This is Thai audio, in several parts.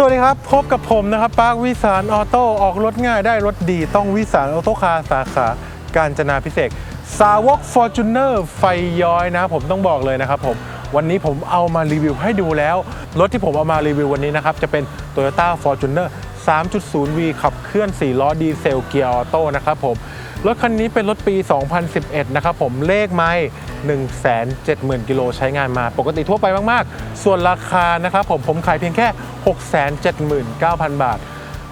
สวัสดีครับ พบกับผมนะครับปาร์ควิสารออโต้ออกรถง่ายได้รถดีต้องวิสารออโต้คาร์สาขาการจนาพิเศษสาวก f o r t u n e r ไฟย้อยนะ ผมต้องบอกเลยนะครับผมวันนี้ผมเอามารีวิวให้ดูแล้ว รถที่ผมเอามารีวิววันนี้นะครับ จะเป็น Toyota Fortuner 3.0V ขับเคลื่อน 4 ล้อดีเซลเกียร์ออโต้นะครับผม รถคันนี้เป็นรถปี 2011 นะครับผมเลขไม่170,000 กิโลใช้งานมา ปกติทั่วไปมาก ๆ ส่วนราคานะครับผมผมขายเพียงแค่ 679,000 บาท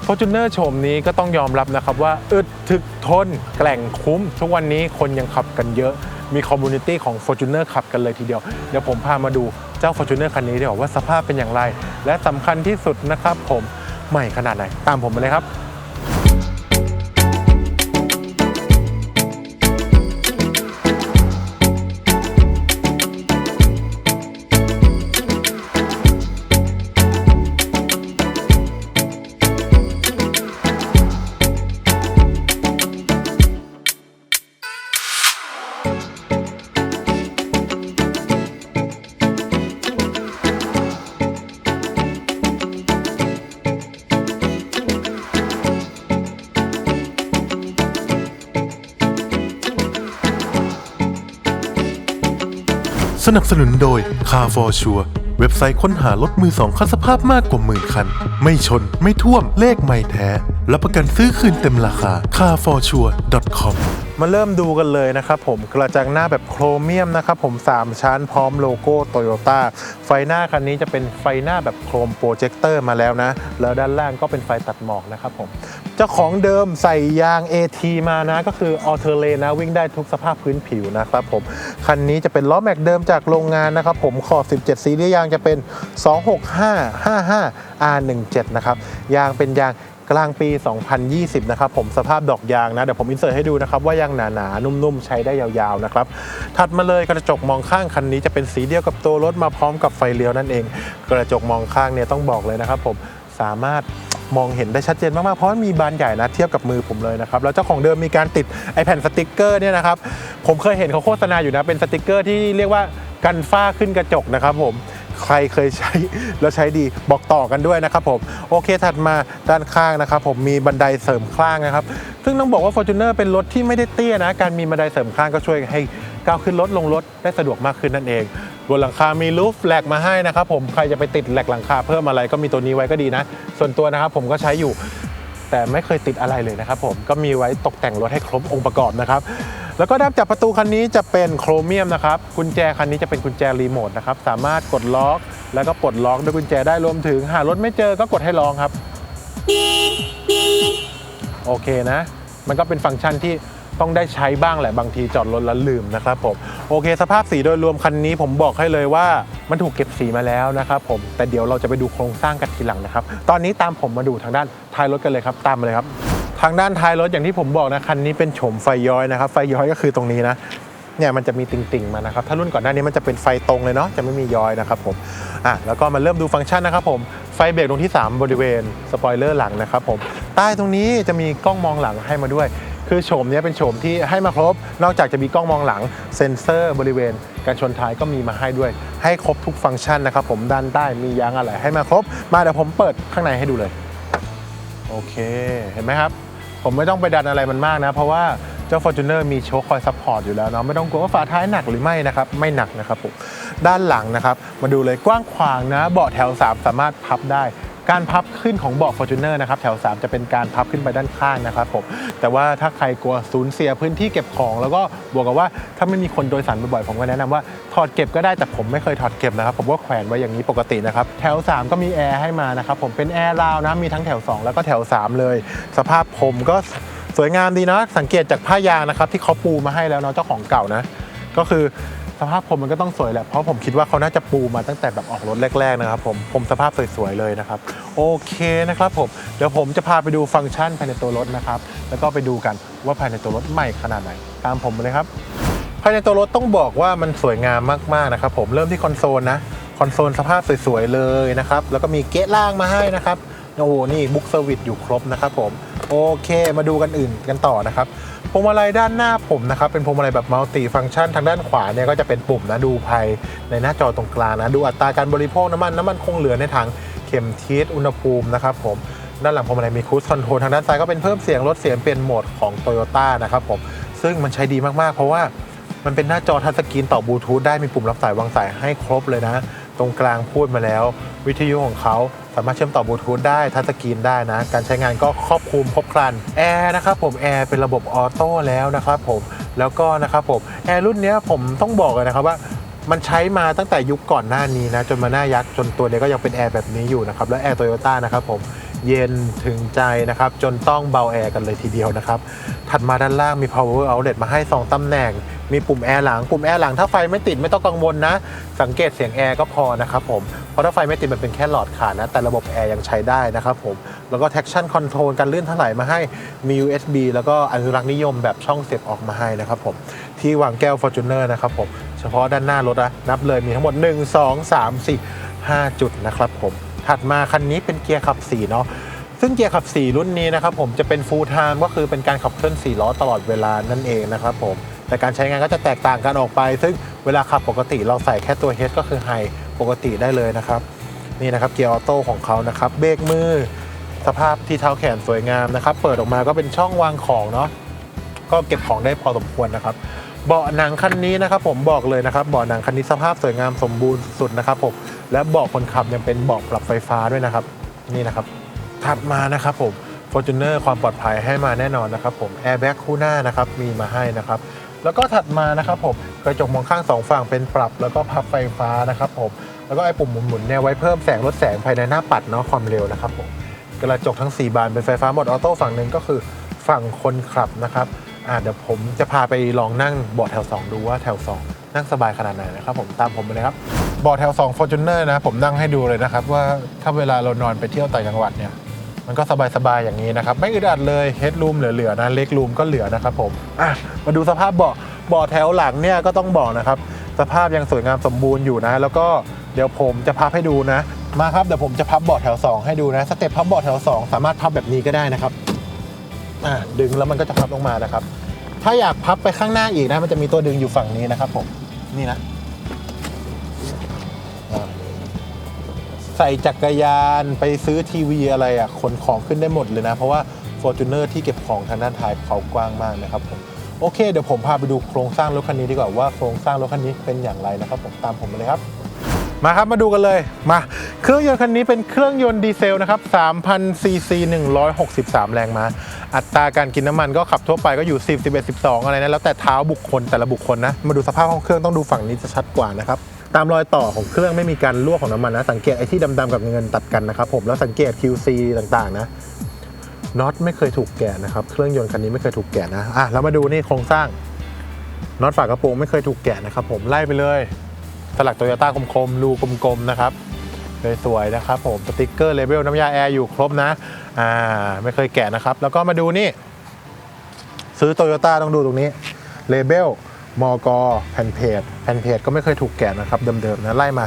f o r t u n e r โฉมนี้ก็ต้องยอมรับนะครับว่าอึดถึกทน แกล่งคุ้ม ทุกวันนี้คนยังขับกันเยอะ มีคอมมูนิตี้ของ f o r t u n e r ขับกันเลยทีเดียว เดี๋ยวผมพามาดูเจ้า f o r t u n e r คันนี้ดีกว่าว่าสภาพเป็นอย่างไร และสำคัญที่สุดนะครับผมใหม่ขนาดไหน ตามผมมาเลยครับ นับสนุนโดย Car for Sure เว็บไซต์ค้นหารถมือสองคันสภาพมากกว่าหมื่นคัน ไม่ชนไม่ท่วมเลขไม่แท้ รับประกันซื้อคืนเต็มราคา carforsure.com มาเริ่มดูกันเลยนะครับผมกระจังหน้าแบบโครเมียมนะครับผม 3 ชั้นพร้อมโลโก้โตโยต้าไฟหน้าคันนี้จะเป็นไฟหน้าแบบโครมโปรเจคเตอร์มาแล้วนะ แล้วด้านล่างก็เป็นไฟตัดหมอกนะครับผม เจ้าของเดิมใส่ยาง AT มานะ ก็คือออเทอร์เลนะ วิ่งได้ทุกสภาพพื้นผิวนะครับผม คันนี้จะเป็นล้อแม็กเดิมจากโรงงานนะครับผมขอบ 17 ซีรีส์ยางจะเป็น 26555 R17 นะครับ ยางเป็นยางกลางปี 2020 นะครับผมสภาพดอกยางนะ เดี๋ยวผมอินเสิร์ตให้ดูนะครับ ว่ายางหนาๆนุ่มๆ ใช้ได้ยาวๆ นะครับ ถัดมาเลยกระจกมองข้างคันนี้จะเป็นสีเดียวกับตัวรถมาพร้อมกับไฟเลี้ยวนั่นเอง กระจกมองข้างเนี่ยต้องบอกเลยนะครับผมสามารถ มองเห็นได้ชัดเจนมากๆ เพราะมันมีบานใหญ่นะเทียบกับมือผมเลยนะครับ แล้วเจ้าของเดิมมีการติดไอแผ่นสติกเกอร์เนี่ยนะครับ ผมเคยเห็นเขาโฆษณาอยู่นะ เป็นสติกเกอร์ที่เรียกว่ากันฝ้าขึ้นกระจกนะครับผมใครเคยใช้แล้วใช้ดีบอกต่อกันด้วยนะครับผมโอเคถัดมาด้านข้างนะครับ ผมมีบันไดเสริมข้างนะครับ ซึ่งต้องบอกว่า Fortuner เป็นรถที่ไม่ได้เตี้ยนะ การมีบันไดเสริมข้างก็ช่วยให้ก้าวขึ้นรถลงรถได้สะดวกมากขึ้นนั่นเอง บนหลังคามีลูฟแหลกมาให้นะครับผมใครจะไปติดแหลกหลังคาเพิ่มอะไรก็มีตัวนี้ไว้ก็ดีนะ ส่วนตัวนะครับผมก็ใช้อยู่ แต่ไม่เคยติดอะไรเลยนะครับผมก็มีไว้ตกแต่งรถให้ครบองค์ประกอบนะครับแล้วก็ด้านจับประตูคันนี้จะเป็นโครเมียมนะครับกุญแจคันนี้จะเป็นกุญแจรีโมทนะครับสามารถกดล็อก แล้วก็ปลดล็อกด้วยกุญแจได้รวมถึง หารถไม่เจอก็กดให้ลองครับโอเคนะ มันก็เป็นฟังก์ชันที่ต้องได้ใช้บ้างแหละบางทีจอดรถแล้วลืมนะครับผม โอเค สภาพสีโดยรวมคันนี้ผมบอกให้เลยว่ามันถูกเก็บสีมาแล้วนะครับผมแต่เดี๋ยวเราจะไปดูโครงสร้างกันทีหลังนะครับ ตอนนี้ตามผมมาดูทางด้านท้ายรถกันเลยครับตามมาเลยครับ ทางด้านท้ายรถอย่างที่ผมบอกนะคันนี้เป็นโฉมไฟย้อยนะครับ ไฟย้อยก็คือตรงนี้นะเนี่ยมันจะมีติ่งๆมานะครับ ถ้ารุ่นก่อนหน้านี้มันจะเป็นไฟตรงเลยเนาะจะไม่มีย้อยนะครับผมอะแล้วก็มาเริ่มดูฟังก์ชันนะครับผมไฟเบรกตรงที่ 3 บริเวณสปอยเลอร์หลังนะครับผมใต้ตรงนี้จะมีกล้องมองหลังให้มาด้วย คือโฉมนี้เป็นโฉมที่ให้มาครบ นอกจากจะมีกล้องมองหลังเซ็นเซอร์บริเวณการชนท้ายก็มีมาให้ด้วย ให้ครบทุกฟังก์ชันนะครับผมด้านใต้มียางอะไรให้มาครบ มาเดี๋ยวผมเปิดข้างในให้ดูเลย โอเค เห็นไหมครับ ผมไม่ต้องไปดันอะไรมันมากนะ เพราะว่าเจ้า Fortuner มีโชคคอยซัพพอร์ตอยู่แล้วเนาะไม่ต้องกลัวว่าฝาท้ายหนักหรือไม่นะครับไม่หนักนะครับผมด้านหลังนะครับ มาดูเลยกว้างขวางนะเบาะแถว 3 สามารถพับได้ การพับขึ้นของเบาะ Fortuner นะครับแถว 3 จะเป็นการพับขึ้นไปด้านข้างนะครับผมแต่ว่าถ้าใครกลัวสูญเสียพื้นที่เก็บของ แล้วก็บวกกับว่าถ้าไม่มีคนโดยสารบ่อยๆผมก็แนะนำว่าถอดเก็บก็ได้แต่ผมไม่เคยถอดเก็บนะครับผมก็แขวนไว้อย่างนี้ปกตินะครับแถว 3 ก็มีแอร์ให้มานะครับผมเป็นแอร์ราวนะมีทั้งแถว 2 แล้วก็แถว 3 เลย สภาพผมก็สวยงามดีนะ สังเกตจากผ้ายางนะครับที่เขาปูมาให้แล้วเนาะเจ้าของเก่านะ ก็คือ สภาพผมมันก็ต้องสวยแหละ เพราะผมคิดว่าเขาน่าจะปูมาตั้งแต่แบบออกรถแรก ๆ นะครับผม ผมสภาพสวย ๆ เลยนะครับ โอเคนะครับผม เดี๋ยวผมจะพาไปดูฟังก์ชันภายในตัวรถนะครับ แล้วก็ไปดูกันว่าภายในตัวรถใหม่ขนาดไหน ตามผมเลยครับ ภายในตัวรถต้องบอกว่ามันสวยงามมากๆนะครับผม เริ่มที่คอนโซลนะ คอนโซลสภาพสวยๆเลยนะครับ แล้วก็มีเกะล่างมาให้นะครับ โอ้โหนี่บุ๊กเซอร์วิสอยู่ครบนะครับผม โอเคมาดูกันอื่นกันต่อนะครับพวงมาลัยด้านหน้าผมนะครับเป็นพวงมาลัยแบบมัลติฟังก์ชันทางด้านขวาเนี่ยก็จะเป็นปุ่มนะดูภัยในหน้าจอตรงกลางนะดูอัตราการบริโภคน้ำมันน้ำมันคงเหลือในถังเข็มทิศอุณหภูมินะครับผมด้านหลังพวงมาลัยมีคูสคอนโทรลทางด้านซ้ายก็เป็นเพิ่มเสียงลดเสียงเปลี่ยนโหมดของ t o y ยต้นะครับผมซึ่งมันใช้ดีมากๆ เพราะว่ามันเป็นหน้าจอทัชสกรีนต่อบลูทูธได้มีปุ่มรับสายวางสายให้ครบเลยนะ ตรงกลางพูดมาแล้ว วิทยุของเขาสามารถเชื่อมต่อบลูทูธได้ทัชสกรีนได้นะ การใช้งานก็ครอบคลุมครบครันแอร์นะครับผมแอร์เป็นระบบออโต้แล้วนะครับผมแล้วก็นะครับผมแอร์รุ่นนี้ผมต้องบอกเลยนะครับว่ามันใช้มาตั้งแต่ยุคก่อนหน้านี้นะจนมาหน้ายักษ์จนตัวเนี้ก็ยังเป็นแอร์แบบนี้อยู่นะครับและแอร์โตโยต้านะครับผม เย็นถึงใจนะครับ จนต้องเบาแอร์กันเลยทีเดียวนะครับ ถัดมาด้านล่างมี power outlet มาให้ 2ตำแหน่ง มีปุ่มแอร์หลัง ปุ่มแอร์หลังถ้าไฟไม่ติดไม่ต้องกังวลนะ สังเกตเสียงแอร์ก็พอนะครับผม เพราะถ้าไฟไม่ติดมันเป็นแค่หลอดขาดนะ แต่ระบบแอร์ยังใช้ได้นะครับผม แล้วก็ traction control การเลื่อนถลายมาให้มี USB แล้วก็อนุรักษ์นิยมแบบช่องเสียบออกมาให้นะครับผม ที่วางแก้ว Fortuner นะครับผม เฉพาะด้านหน้ารถนะนับเลยมีทั้งหมด 1 2 3 4 5 จุดนะครับผม ถัดมาคันนี้เป็นเกียร์ขับ4เนาะซึ่งเกียร์ขับ 4 รุ่นนี้นะครับผมจะเป็น full time ก็คือเป็นการขับเคลื่อน 4 ล้อตลอดเวลานั่นเองนะครับผมแต่การใช้งานก็จะแตกต่างกันออกไป ซึ่งเวลาขับปกติเราใส่แค่ตัว H ก็คือ High ปกติได้เลยนะครับ นี่นะครับเกียร์ออโต้ของเขานะครับเบรกมือ สภาพที่เท้าแขนสวยงามนะครับ เปิดออกมาก็เป็นช่องวางของเนาะก็เก็บของได้พอสมควรนะครับ เบาะหนังคันนี้นะครับ ผมบอกเลยนะครับเบาะหนังคันนี้สภาพสวยงามสมบูรณ์สุดนะครับผม และเบาะคนขับยังเป็นเบาะปรับไฟฟ้าด้วยนะครับ นี่นะครับ ถัดมานะครับผม Fortuner ความปลอดภัยให้มาแน่นอนนะครับผมแอร์แบ็กคู่หน้านะครับมีมาให้นะครับแล้วก็ถัดมานะครับผมกระจกมองข้างสองฝั่งเป็นปรับ แล้วก็พับไฟฟ้านะครับผมแล้วก็ไอ้ปุ่มหมุนๆเนี่ยไว้เพิ่มแสงลดแสงภายในหน้าปัดเนาะความเร็วนะครับผมกระจกทั้ง 4 บานเป็นไฟฟ้าหมดออโต้ฝั่งหนึ่งก็คือฝั่งคนขับนะครับอ่าเดี๋ยวผมจะพาไปลองนั่งเบาะแถว 2 ดูว่าแถว 2 นั่งสบายขนาดไหนนะครับผมตามผมไปเลยครับ บาแถว2 Fortuner นะผมนั่งให้ดูเลยนะครับ ว่าถ้าเวลาเรานอนไปเที่ยวต่างจังหวัดเนี่ย มันก็สบายๆอย่างนี้นะครับ ไม่อึดอัดเลยเฮดรูมเหลือๆนะเล็กรูมก็เหลือนะครับผมอะมาดูสภาพเบาะเบาะแถวหลังเนี่ยก็ต้องบอกนะครับ สภาพยังสวยงามสมบูรณ์อยู่นะ แล้วก็เดี๋ยวผมจะพับให้ดูนะ มาครับเดี๋ยวผมจะพับเบาะแถว 2 ให้ดูนะสเต็ปพับเบาะแถว 2 สามารถพับแบบนี้ก็ได้นะครับอะดึงแล้วมันก็จะพับลงมานะครับ ถ้าอยากพับไปข้างหน้าอีกนะ มันจะมีตัวดึงอยู่ฝั่งนี้นะครับผมนี่นะ ใส่จักรยานไปซื้อทีวีอะไรอะขนของขึ้นได้หมดเลยนะ เพราะว่า Fortuner ที่เก็บของทางด้านท้ายเขากว้างมากนะครับผมโอเคเดี๋ยวผมพาไปดูโครงสร้างรถคันนี้ดีกว่าว่าโครงสร้างรถคันนี้เป็นอย่างไรนะครับผมตามผมมาเลยครับ มาครับมาดูกันเลยมาเครื่องยนต์คันนี้เป็นเครื่องยนต์ดีเซลนะครับ3,000ซีซี163 แรงม้าอัตราการกินน้ำมันก็ขับทั่วไปก็อยู่10 11 12 อะไรนะแล้วแต่เท้าบุคคลแต่ละบุคคลนะมาดูสภาพของเครื่องต้องดูฝั่งนี้จะชัดกว่านะครับ ตามรอยต่อของเครื่องไม่มีการรั่วของน้ำมันนะ สังเกตไอ้ที่ดำๆกับเงินตัดกันนะครับผมแล้วสังเกต QC ต่างๆนะน็อตไม่เคยถูกแกะนะครับเครื่องยนต์คันนี้ไม่เคยถูกแกะนะอะแล้วมาดูนี่โครงสร้างน็อตฝากระโปรงไม่เคยถูกแกะนะครับผมไล่ไปเลยสลักโตโยต้าคมๆรูกลมๆนะครับสวยๆนะครับผมสติกเกอร์เลเบลน้ำยาแอร์อยู่ครบนะอ่าไม่เคยแกะนะครับ แล้วก็มาดูนี่ ซื้อโตโยต้าต้องดูตรงนี้เลเบล มอกแผ่นเพจแผ่นเพจก็ไม่เคยถูกแกะนะครับเดิมๆนะไล่มา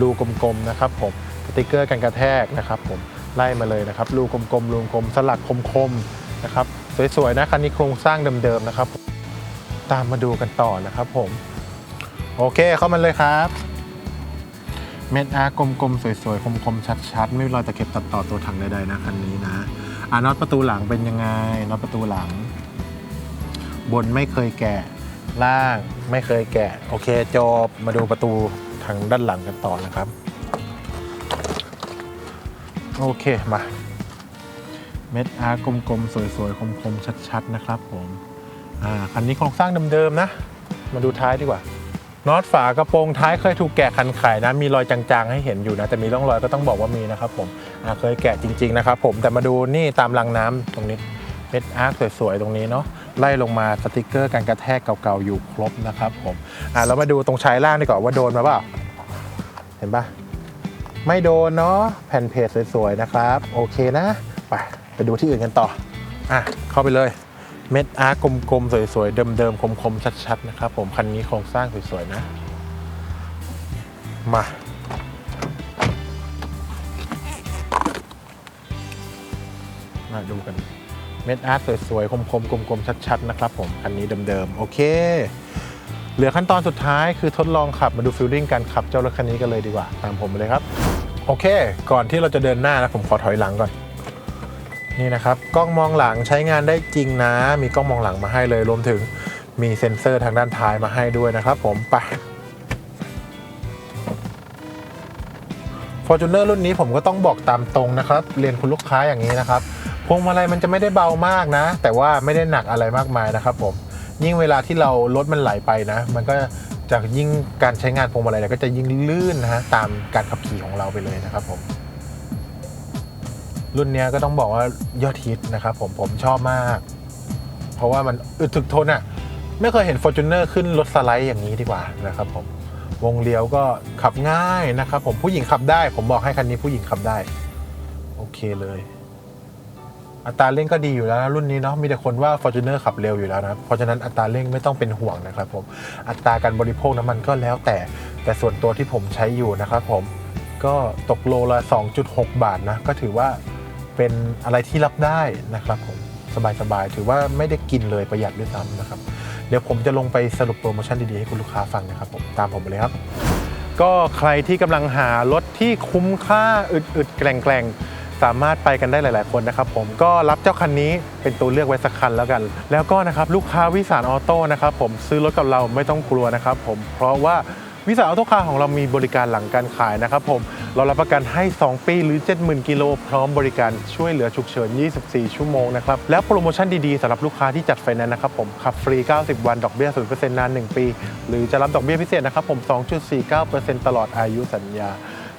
รูกลมๆนะครับผมสติกเกอร์กันกระแทกนะครับผมไล่มาเลยนะครับรูกลมๆรูกลมสลักคมๆนะครับสวยๆนะคันนี้โครงสร้างเดิมๆนะครับ ตามมาดูกันต่อนะครับผมโอเคเข้ามาเลยครับเม็ดอาร์กลมๆ สวยๆ คมๆ ชัดๆ ไม่มีรอยตะเข็บตัดต่อตัวถังใดๆนะคันนี้นะอ่าน็อตประตูหลังเป็นยังไงน็อตประตูหลัง บนไม่เคยแกะ ล่างไม่เคยแกะ โอเคจบมาดูประตูทางด้านหลังกันต่อนะครับ โอเคมา เม็ดอาร์กลมๆ สวยๆ คมๆ ชัดๆ นะครับผมอ่าคันนี้โครงสร้างเดิมๆ นะ มาดูท้ายดีกว่าน็อตฝากระโปรงท้ายเคยถูกแกะคันไขนะ มีรอยจางๆ ให้เห็นอยู่นะ แต่มีร่องรอยก็ต้องบอกว่ามีนะครับผมเคยแกะจริง ๆ นะครับผมแต่มาดูนี่ตามรางน้ำตรงนี้เม็ดอาร์คสวยๆ ตรงนี้เนาะ ไล่ลงมาสติกเกอร์การกระแทกเก่าๆอยู่ครบนะครับผมอ่าเรามาดูตรงชายล่างดีกว่าว่าโดนมาเปล่าเห็นปะไม่โดนเนาะแผ่นเพจสวยๆนะครับ โอเคนะ ไปไปดูที่อื่นกันต่ออะเข้าไปเลยเม็ดอาร์กลมๆ สวยๆ เดิมๆ คมๆ ชัดๆ นะครับผมคันนี้โครงสร้างสวยๆ นะ มา มาดูกัน เม็ดอาร์ตสวยๆ คมๆ กลมๆ ชัดๆ นะครับผม คันนี้เดิมๆ โอเค เหลือขั้นตอนสุดท้ายคือทดลองขับมาดูฟิลลิ่งการขับเจ้ารถคันนี้กันเลยดีกว่า ตามผมไปเลยครับ โอเค ก่อนที่เราจะเดินหน้านะผมขอถอยหลังก่อน นี่นะครับ กล้องมองหลังใช้งานได้จริงนะ มีกล้องมองหลังมาให้เลย รวมถึงมีเซ็นเซอร์ทางด้านท้ายมาให้ด้วยนะครับผม ไป Fortuner รุ่นนี้ผมก็ต้องบอกตามตรงนะครับ เรียนคุณลูกค้าอย่างนี้นะครับพวงมาลัยมันจะไม่ได้เบามากนะ แต่ว่าไม่ได้หนักอะไรมากมายนะครับผมยิ่งเวลาที่เรารถมันไหลไปนะ มันก็จะยิ่งการใช้งานพวงมาลัยก็จะยิ่งลื่นนะฮะตามการขับขี่ของเราไปเลยนะครับผม รุ่นนี้ก็ต้องบอกว่ายอดฮิตนะครับผมผมชอบมาก เพราะว่ามันอึดถึกทนอะไม่เคยเห็น Fortuner ขึ้นรถสไลด์อย่างนี้ดีกว่านะครับผม วงเลี้ยวก็ขับง่ายนะครับผมผู้หญิงขับได้ ผมบอกให้คันนี้ผู้หญิงขับได้ โอเคเลย อัตราเร่งก็ดีอยู่แล้วนะรุ่นนี้เนาะมีแต่คนว่า Fortuner ขับเร็วอยู่แล้วนะเพราะฉะนั้นอัตราเร่งไม่ต้องเป็นห่วงนะครับผมอัตราการบริโภคน้ำมันก็แล้วแต่แต่ส่วนตัวที่ผมใช้อยู่นะครับผมก็ตกโลละ 2.6 บาทนะก็ถือว่าเป็นอะไรที่รับได้นะครับผมสบายๆถือว่าไม่ได้กินเลยประหยัดด้วยซ้ำนะครับ เดี๋ยวผมจะลงไปสรุปโปรโมชั่นดีๆ ให้คุณลูกค้าฟังนะครับผมตามผมไปเลยครับ ก็ใครที่กำลังหารถที่คุ้มค่าอึดๆแกล่งๆ สามารถไปกันได้หลาย ๆ คนนะครับผมก็รับเจ้าคันนี้เป็นตัวเลือกไว้สักคันแล้วกัน แล้วก็นะครับลูกค้าวิสารออโต้นะครับผมซื้อรถกับเราไม่ต้องกลัวนะครับผมเพราะว่าวิสารออโต้คาร์ของเรามีบริการหลังการขายนะครับผม เรารับประกันให้ 2 ปีหรือ 70,000 กิโล พร้อมบริการช่วยเหลือฉุกเฉิน 24 ชั่วโมงนะครับ แล้วโปรโมชั่นดีๆสำหรับลูกค้าที่จัดไฟแนนซ์นะครับผมขับฟรี 90 วันดอกเบี้ย 0%นาน 1 ปี หรือจะรับดอกเบี้ยพิเศษนะครับผม 2.49%ตลอดอายุสัญญา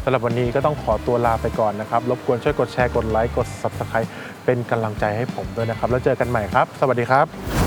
สำหรับวันนี้ก็ต้องขอตัวลาไปก่อนนะครับ รบกวนช่วยกดแชร์กดไลค์กด Subscribe เป็นกำลังใจให้ผมด้วยนะครับ แล้วเจอกันใหม่ครับ สวัสดีครับ